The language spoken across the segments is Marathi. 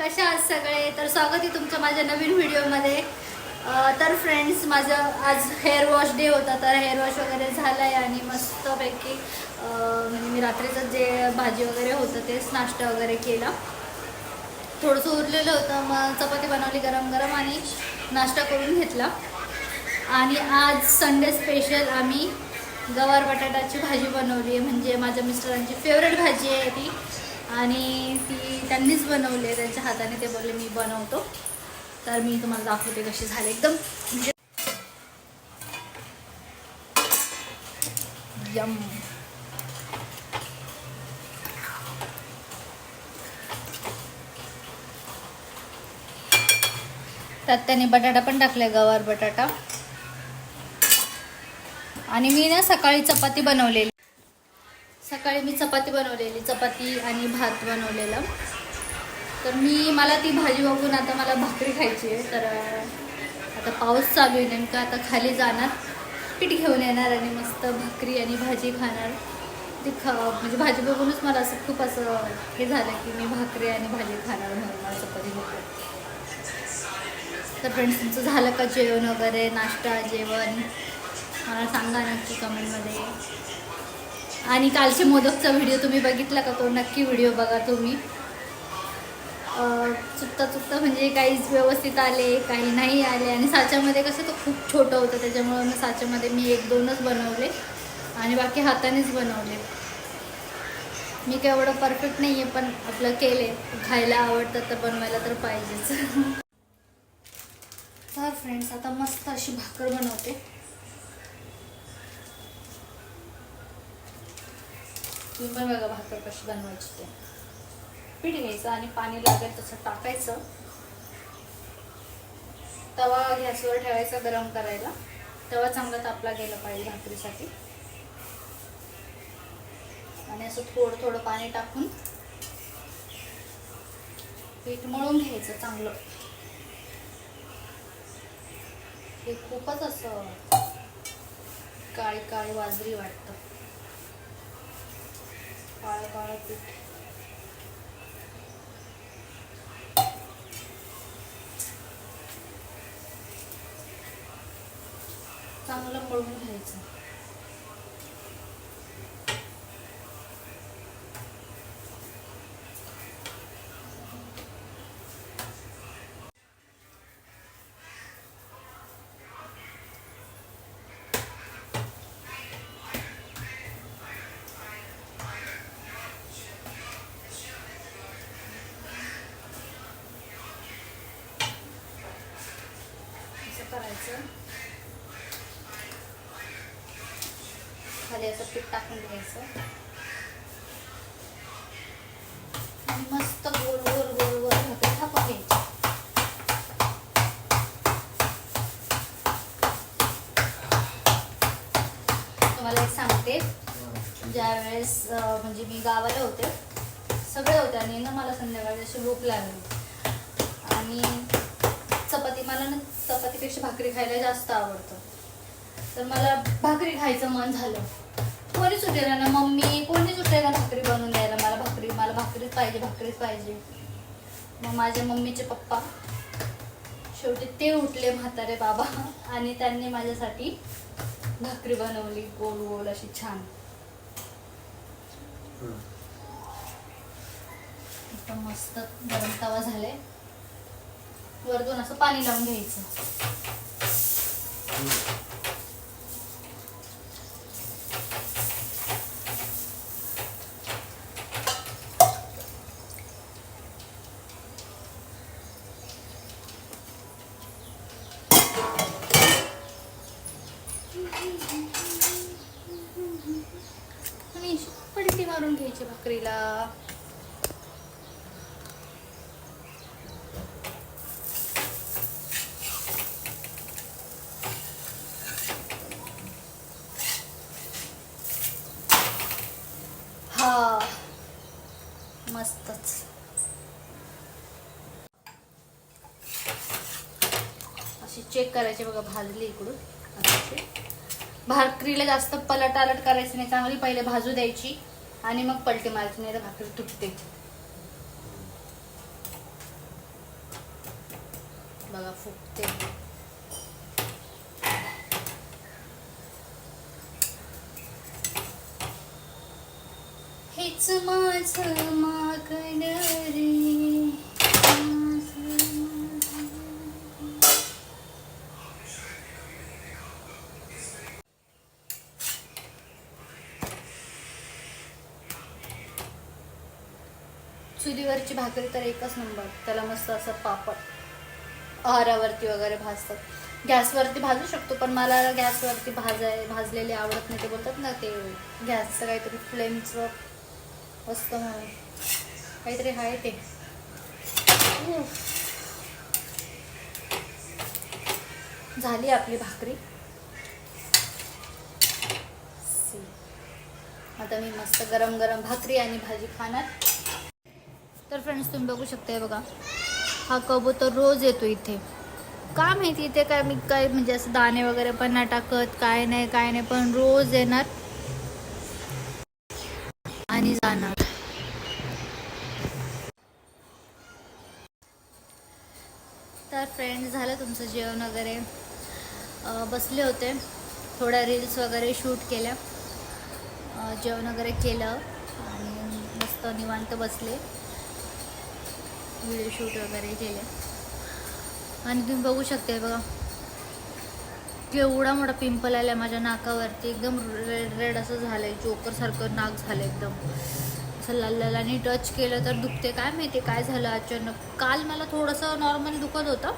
कशा आहात सगळे? तर स्वागत आहे तुमचं माझ्या नवीन व्हिडिओमध्ये. तर फ्रेंड्स माझं आज हेअर वॉश डे होता तर हेअर वॉश वगैरे झालं आहे आणि मस्तपैकी म्हणजे मी रात्रीचं जे भाजी वगैरे होतं तेच नाश्ता वगैरे केला. थोडंसं उरलेलं होतं मग चपाती बनवली गरम गरम आणि नाश्ता करून घेतला. आणि आज संडे स्पेशल आम्ही गवार बटाट्याची भाजी बनवली आहे म्हणजे माझ्या मिस्टरांची फेवरेट भाजी आहे ती. आणि ती त्यांनीच बनवले त्यांच्या हाताने ते बोलले मी बनवतो. तर मी तुम्हाला दाखवते कशी झाले एकदम. म्हणजे यम. त्यात त्याने बटाटा पण टाकलाय गवार बटाटा. आणि मी ना सकाळी चपाती बनवलेली. सकाळी मी चपाती बनवलेली चपाती आणि भात बनवलेला. तर मी मला ती भाजी बघून आता मला भाकरी खायची आहे तर आता पाऊस चालू आहे नेमकं आता खाली जाणार. पीठ घेऊन येणार आणि मस्त भाकरी आणि भाजी खाणार. ती खा म्हणजे भाजी बघूनच मला असं खूप असं हे झालं की मी भाकरी आणि भाजी खाणार म्हणून मला चपाती नको तर फ्रेंड्स तुमचं झालं का जेवण वगैरे? नाश्ता जेवण? मला सांगा नक्की कमेंटमध्ये आणि कालचे मोदकचा व्हिडिओ तुम्ही बघितला का तो? नक्की व्हिडिओ बघा तुम्ही. चुकता चुकता म्हणजे काहीच व्यवस्थित आले काही नाही आले. आणि साच्यामध्ये कसं तो खूप छोटं होतं त्याच्यामुळं मग साच्यामध्ये मी एक दोनच बनवले आणि बाकी हातानेच बनवले. मी काय एवढं परफेक्ट नाही आहे पण आपलं केले. खायला आवडतं तर बनवायला तर पाहिजेच. तर फ्रेंड्स आता मस्त अशी भाकर बनवते. तुम्ही पण बघा भाकर कशी बनवायची ते. पीठ घ्यायचं आणि पाणी लागेल तसं टाकायचं. तवा गॅसवर ठेवायचा गरम करायला. तवा चांगला तापला गेला पाहिजे भाकरीसाठी. आणि असं थोडं थोडं पाणी टाकून पीठ मळून घ्यायचं चांगलं. हे खूपच असं काळी काळी वाजरी वाटतं. काळं काळं पीठ चांगलं मळून घ्यायचं असं करायचं. खाली असं पीठ टाकून घ्यायचं. मस्त गोल गोल गोल गोल भाकरी थापून तुम्हाला एक सांगते. ज्या वेळेस म्हणजे मी गावाला होते सगळे होते आणि ना मला संध्याकाळी अशी भूक लागली आणि चपाती मला ना चपातीपेक्षा भाकरी खायला जास्त आवडतं. तर मला भाकरी खायचं मन झालं. कोणीच उठेला ना मम्मी कोणीच उठेला भाकरी बनवून द्यायला. मला भाकरी मला भाकरीच पाहिजे भाकरीच पाहिजे. मग माझ्या मम्मीचे पप्पा शेवटी ते उठले म्हातारे बाबा आणि त्यांनी माझ्यासाठी भाकरी बनवली गोल गोल अशी छान. मस्त गरम तवा झाले वरतून असं पाणी लावून घ्यायचं. आणि पलटी मारून घ्यायची भाकरीला हा मस्तच. अशी चेक करायची बघा भाजली इकडून. भाकरीला जास्त पलट आलट करायची नाही चांगली पहिले भाजू द्यायची आणि मग पलटी मारायची नाही तर भाकरी तुटते. बघा फुटते हेच माझं मागण रे. चुलीवरची भाकरी तर एकच नंबर. त्याला मस्त असं पापड आहारावरती वगैरे भाजतात. गॅसवरती भाजू शकतो पण मला गॅसवरती भाजाय भाजलेले आवडत नाही. ते बोलतात ना ते गॅसचं काहीतरी फ्लेमचं असतं म्हणून काहीतरी आहे ते. झाली आपली भाकरी. आता मी मस्त गरम गरम भाकरी आणि भाजी खाणार. तर फ्रेंड्स तुम्ही बघू शकताय बघा हा कबूतर रोज येतो इथे. का माहिती इथे काय मी काय म्हणजे असं दाणे वगैरे पण नाही टाकत काय नाही काय नाही पण रोज येणार. आणि जाणार. तर फ्रेंड्स झालं तुमचं जेवण वगैरे. बसले होते. थोड्या रील्स वगैरे शूट केल्या. जेवण वगैरे केलं आणि मस्त निवांत बसले. व्हिडिओ शूट वगैरे केले. आणि तुम्ही बघू शकते बघा. केवढा मोठा पिंपल आलाय माझ्या नाकावरती. एकदम रेड रेड असं झालंय आहे सारखं नाक झालं एकदम. असं लाल लाल आणि टच केलं तर दुखते काय माहिती काय झालं अचानक. काल मला थोडंसं नॉर्मल दुखत होतं.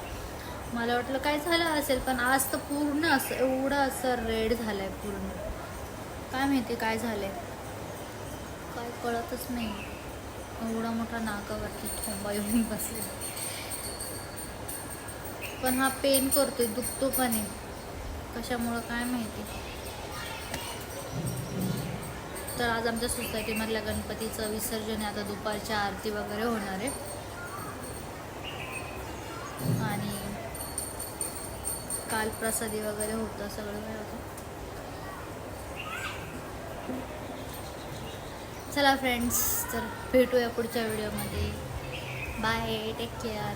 मला वाटलं काय झालं असेल पण आज तर पूर्ण असं एवढं असं रेड झालंय पूर्ण. काय माहिती काय झालंय. काय कळतच नाही. एवढा मोठा नाकावरती थोंबा येऊन बसला पण हा पेन करतोय दुखतो पण आहे कशामुळं काय माहिती? तर आज आमच्या सोसायटीमधल्या गणपतीचं विसर्जन आहे. आता दुपारच्या आरती वगैरे होणार आहे. आणि काल प्रसादी वगैरे होतं सगळं काय होतं. चला फ्रेंड्स तर भेटूया पुढच्या व्हिडिओमध्ये बाय टेक केअर